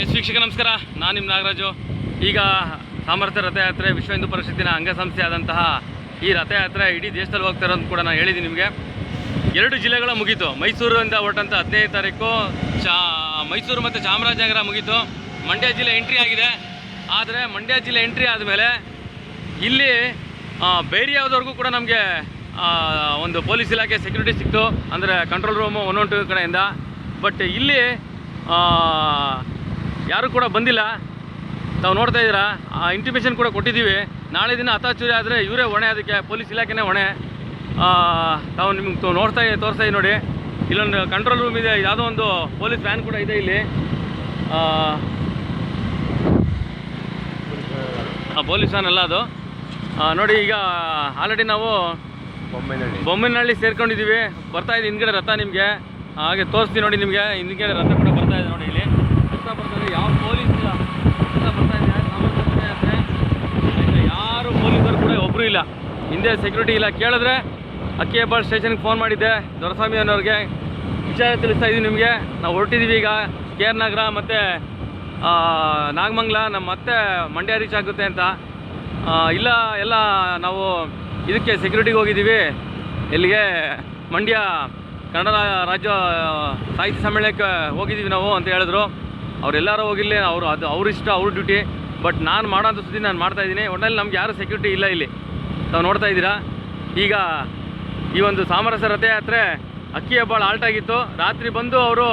S ವೀಕ್ಷಕ ನಮಸ್ಕಾರ. ನಾನು ನಿಮ್ಮ ನಾಗರಾಜು. ಈಗ ಸಾಮರ್ಥ್ಯ ರಥಯಾತ್ರೆ ವಿಶ್ವ ಹಿಂದೂ ಪರಿಷತ್ತಿನ ಅಂಗಸಂಸ್ಥೆ ಆದಂತಹ ಈ ರಥಯಾತ್ರೆ ಇಡೀ ದೇಶದಲ್ಲಿ ಹೋಗ್ತಾ ಇರೋದು ಕೂಡ ನಾನು ಹೇಳಿದ್ದೀನಿ ನಿಮಗೆ. ಎರಡು ಜಿಲ್ಲೆಗಳ ಮುಗೀತು. ಮೈಸೂರಿಂದ ಹೊರಟಂತ ಹದಿನೈದು ತಾರೀಕು ಚಾ, ಮೈಸೂರು ಮತ್ತು ಚಾಮರಾಜನಗರ ಮುಗೀತು. ಮಂಡ್ಯ ಜಿಲ್ಲೆ ಎಂಟ್ರಿ ಆಗಿದೆ. ಆದರೆ ಮಂಡ್ಯ ಜಿಲ್ಲೆ ಎಂಟ್ರಿ ಆದಮೇಲೆ ಇಲ್ಲಿ ಬೇರೆ ಬೇರಿಯಾದವ್ರಿಗೂ ಕೂಡ ನಮಗೆ ಒಂದು ಪೊಲೀಸ್ ಇಲಾಖೆ ಸೆಕ್ಯೂರಿಟಿ ಸಿಕ್ತು. ಅಂದರೆ control room one one two ಕಡೆಯಿಂದ. ಬಟ್ ಇಲ್ಲಿ ಯಾರೂ ಕೂಡ ಬಂದಿಲ್ಲ. ತಾವು ನೋಡ್ತಾ ಇದ್ದೀರಾ? ಆ ಇಂಟಿಮೇಷನ್ ಕೂಡ ಕೊಟ್ಟಿದ್ದೀವಿ. ನಾಳೆ ದಿನ ಹತಾಚುರಿ ಆದರೆ ಇವರೇ ಹೊಣೆ ಅದಕ್ಕೆ ಪೊಲೀಸ್ ಇಲಾಖೆನೇ ಹೊಣೆ. ತಾವು ನಿಮ್ಗೆ ನೋಡ್ತಾ ತೋರಿಸ್ತಾ ಇದ್ದೀವಿ ನೋಡಿ. ಇಲ್ಲೊಂದು ಕಂಟ್ರೋಲ್ ರೂಮ್ ಇದೆ ಯಾವುದೋ ಒಂದು ಪೊಲೀಸ್ ವ್ಯಾನ್ ಕೂಡ ಇದೆ ಇಲ್ಲಿ. ಪೊಲೀಸ್ ವ್ಯಾನ್ ಅಲ್ಲ ಅದು. ನೋಡಿ ಈಗ ಆಲ್ರೆಡಿ ನಾವು ಬೊಮ್ಮೆನಹಳ್ಳಿ. ಬೊಮ್ಮೆನಹಳ್ಳಿ ಸೇರ್ಕೊಂಡಿದ್ದೀವಿ. ಬರ್ತಾ ಇದೆ ಹಿಂದ್ಗಡೆ ರಥ ನಿಮಗೆ. ಹಾಗೆ ತೋರಿಸ್ತೀವಿ ನೋಡಿ ನಿಮಗೆ ಹಿಂದ್ಗಡೆ ರಥ ಕೂಡ ಬರ್ತಾ ಇದೆ ನೋಡಿ ಇಲ್ಲಿ ರಥ ಬರ್ತಾ ಇದೆ ಯಾವ ಪೊಲೀಸ್ ರಥ ಬರ್ತಾ ಇದೆ ಸಾಮಾನ್ಯ ಪದಯಾತ್ರೆ ಆಯ್ತಾ? ಯಾರು ಪೊಲೀಸರು ಕೂಡ ಒಬ್ಬರು ಇಲ್ಲ ಹಿಂದೆ ಸೆಕ್ಯೂರಿಟಿ ಇಲ್ಲ. ಕೇಳಿದ್ರೆ ಅಕ್ಕಿ ಹೆಬ್ಬಾಳ್ ಸ್ಟೇಷನ್ಗೆ ಫೋನ್ ಮಾಡಿದ್ದೆ. ದೊರಸ್ವಾಮಿ ಅನ್ನೋರಿಗೆ. ವಿಚಾರ ತಿಳಿಸ್ತಾ ಇದ್ದೀನಿ ನಿಮಗೆ. ನಾವು ಹೊರಟಿದ್ದೀವಿ ಈಗ. ಕೆ ಆರ್ ನಗರ ಮತ್ತು ನಾಗಮಂಗ್ಲ ನಮ್ಮ ಮತ್ತೆ ಮಂಡ್ಯ ರೀಚ್ ಆಗುತ್ತೆ ಅಂತ. ಇಲ್ಲ, ಎಲ್ಲ ನಾವು ಇದಕ್ಕೆ ಸೆಕ್ಯೂರಿಟಿಗೆ ಹೋಗಿದ್ದೀವಿ ಇಲ್ಲಿಗೆ ಮಂಡ್ಯ, ಕನ್ನಡ ರಾಜ್ಯ, ಸಾಹಿತ್ಯ ಸಮ್ಮೇಳನಕ್ಕೆ ಹೋಗಿದ್ದೀವಿ ನಾವು ಅಂತ ಹೇಳಿದ್ರು. ಅವರೆಲ್ಲರೂ ಹೋಗಿಲ್ಲ ಅವರು ಅದು ಅವ್ರ ಇಷ್ಟ, ಅವ್ರ ಡ್ಯೂಟಿ ಬಟ್ ನಾನು ಮಾಡೋಂಥ ಸುದ್ದಿ ನಾನು ಮಾಡ್ತಾಯಿದ್ದೀನಿ ಒಟ್ಟಲ್ಲಿ ನಮ್ಗೆ ಯಾರು ಸೆಕ್ಯೂರಿಟಿ ಇಲ್ಲ ಇಲ್ಲಿ. ತಾವು ನೋಡ್ತಾ ಇದ್ದೀರಾ? ಈಗ ಈ ಒಂದು ಸಾಮರಸ್ಯ ರಥಯಾತ್ರೆ ಅಕ್ಕಿ ಆಲ್ಟ್ ಆಗಿತ್ತು. ರಾತ್ರಿ ಬಂದು ಅವರು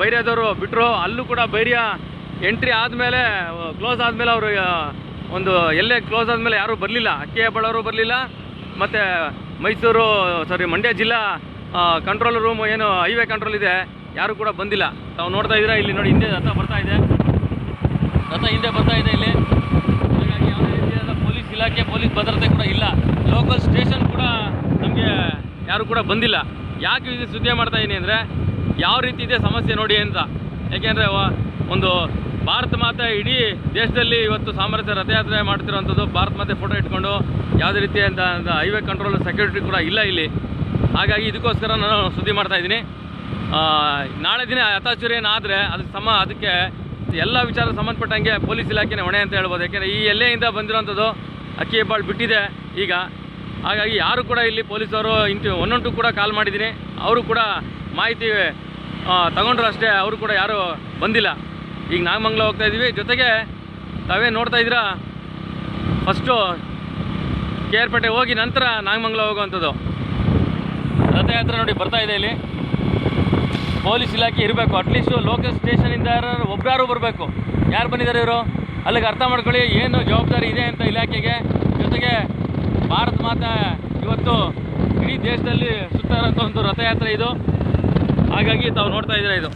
ಬೈರ್ಯದವರು ಬಿಟ್ಟರು ಅಲ್ಲೂ ಕೂಡ ಬೈರ್ಯ ಎಂಟ್ರಿ ಆದಮೇಲೆ ಕ್ಲೋಸ್ ಆದಮೇಲೆ ಅವರು ಒಂದು ಎಲ್ಲೇ ಕ್ಲೋಸ್ ಆದಮೇಲೆ ಯಾರೂ ಬರಲಿಲ್ಲ. ಅಕ್ಕಿ ಹೆಬ್ಬಾಳವರು ಬರಲಿಲ್ಲ. ಮತ್ತು ಮೈಸೂರು ಸಾರಿ ಮಂಡ್ಯ ಜಿಲ್ಲಾ ಕಂಟ್ರೋಲ್ ರೂಮ್ ಏನು ಹೈವೇ ಕಂಟ್ರೋಲ್ ಇದೆ. ಯಾರೂ ಕೂಡ ಬಂದಿಲ್ಲ. ತಾವು ನೋಡ್ತಾ ಇದ್ದೀರಾ? ಇಲ್ಲಿ ನೋಡಿ ಹಿಂದೆ ರಥ ಬರ್ತಾ ಇದೆ. ರಥ ಹಿಂದೆ ಬರ್ತಾ ಇದೆ ಇಲ್ಲಿ. ಹಾಗಾಗಿ ಯಾವುದೇ ರೀತಿಯಾದ ಪೊಲೀಸ್ ಇಲಾಖೆ, ಪೊಲೀಸ್ ಭದ್ರತೆ ಇಲ್ಲ. ಲೋಕಲ್ ಸ್ಟೇಷನ್ ಕೂಡ ನಮಗೆ ಯಾರು ಕೂಡ ಬಂದಿಲ್ಲ. ಯಾಕೆ ಇದು ಸುದ್ದಿ ಮಾಡ್ತಾ ಇದ್ದೀನಿ ಅಂದರೆ ಯಾವ ರೀತಿ ಇದೆ ಸಮಸ್ಯೆ ನೋಡಿ ಅಂತ. ಯಾಕೆಂದರೆ ಒಂದು ಭಾರತ ಮಾತೆ ಇಡೀ ದೇಶದಲ್ಲಿ ಇವತ್ತು ಸಾಮರಸ್ಯ ರಥಯಾತ್ರೆ ಮಾಡ್ತಿರೋವಂಥದ್ದು ಭಾರತ ಮಾತೆ ಫೋಟೋ ಇಟ್ಕೊಂಡು ಯಾವುದೇ ಅಂತ ಹೈವೇ ಕಂಟ್ರೋಲ್ ಸೆಕ್ಯೂರಿಟಿ ಕೂಡ ಇಲ್ಲ ಇಲ್ಲಿ. ಹಾಗಾಗಿ ಇದಕ್ಕೋಸ್ಕರ ನಾನು ಸುದ್ದಿ ಮಾಡ್ತಾ ಇದ್ದೀನಿ ನಾಳೆ ದಿನ ಯಥಾಚುರಿ ಏನಾದರೆ ಅದಕ್ಕೆ ಸಮ ಅದಕ್ಕೆ ಎಲ್ಲ ವಿಚಾರ ಸಂಬಂಧಪಟ್ಟಂಗೆ ಪೊಲೀಸ್ ಇಲಾಖೆನೇ ಹೊಣೆ ಅಂತ ಹೇಳ್ಬೋದು. ಯಾಕೆಂದರೆ ಈ ಎಲ್ಲೆಯಿಂದ ಬಂದಿರೋಂಥದ್ದು ಅಕ್ಕಿ ಹೆಬ್ಬಾಳು ಬಿಟ್ಟಿದೆ. ಈಗ ಹಾಗಾಗಿ ಯಾರು ಕೂಡ ಇಲ್ಲಿ ಪೊಲೀಸರು ಇಂಟು ಒನ್ನೊಂಟು ಕೂಡ ಕಾಲ್ ಮಾಡಿದ್ದೀನಿ. ಅವರು ಕೂಡ ಮಾಹಿತಿ ತಗೊಂಡ್ರು ಅಷ್ಟೇ. ಅವರು ಕೂಡ ಯಾರು ಬಂದಿಲ್ಲ. ಈಗ ನಾಗಮಂಗಲ ಹೋಗ್ತಾ ಇದ್ದೀವಿ ಜೊತೆಗೆ ತಾವೇ ನೋಡ್ತಾ ಇದ್ದೀರಾ? ಫಸ್ಟು ಕೆ ಆರ್ ಪೇಟೆ ಹೋಗಿ ನಂತರ ನಾಗಮಂಗ್ಲ ಹೋಗುವಂಥದ್ದು. ರಥಯಾತ್ರೆ ನೋಡಿ ಬರ್ತಾ ಇದೆ ಇಲ್ಲಿ. ಪೊಲೀಸ್ ಇಲಾಖೆ ಇರಬೇಕು. ಅಟ್ಲೀಸ್ಟು ಲೋಕಲ್ ಸ್ಟೇಷನಿಂದ ಯಾರು ಒಬ್ಬರಾರು ಬರಬೇಕು. ಯಾರು ಬಂದಿದ್ದಾರೆ ಇವರು? ಅಲ್ಲಿಗೆ ಅರ್ಥ ಮಾಡ್ಕೊಳ್ಳಿ, ಏನು ಜವಾಬ್ದಾರಿ ಇದೆ ಅಂತ ಇಲಾಖೆಗೆ. ಜೊತೆಗೆ ಭಾರತ ಮಾತಾ ಇವತ್ತು ಇಡೀ ದೇಶದಲ್ಲಿ ಸುತ್ತಾರಂಥ ಒಂದು ರಥಯಾತ್ರೆ ಇದು. ಹಾಗಾಗಿ ತಾವು ನೋಡ್ತಾ ಇದ್ದೀರಾ ಇದು.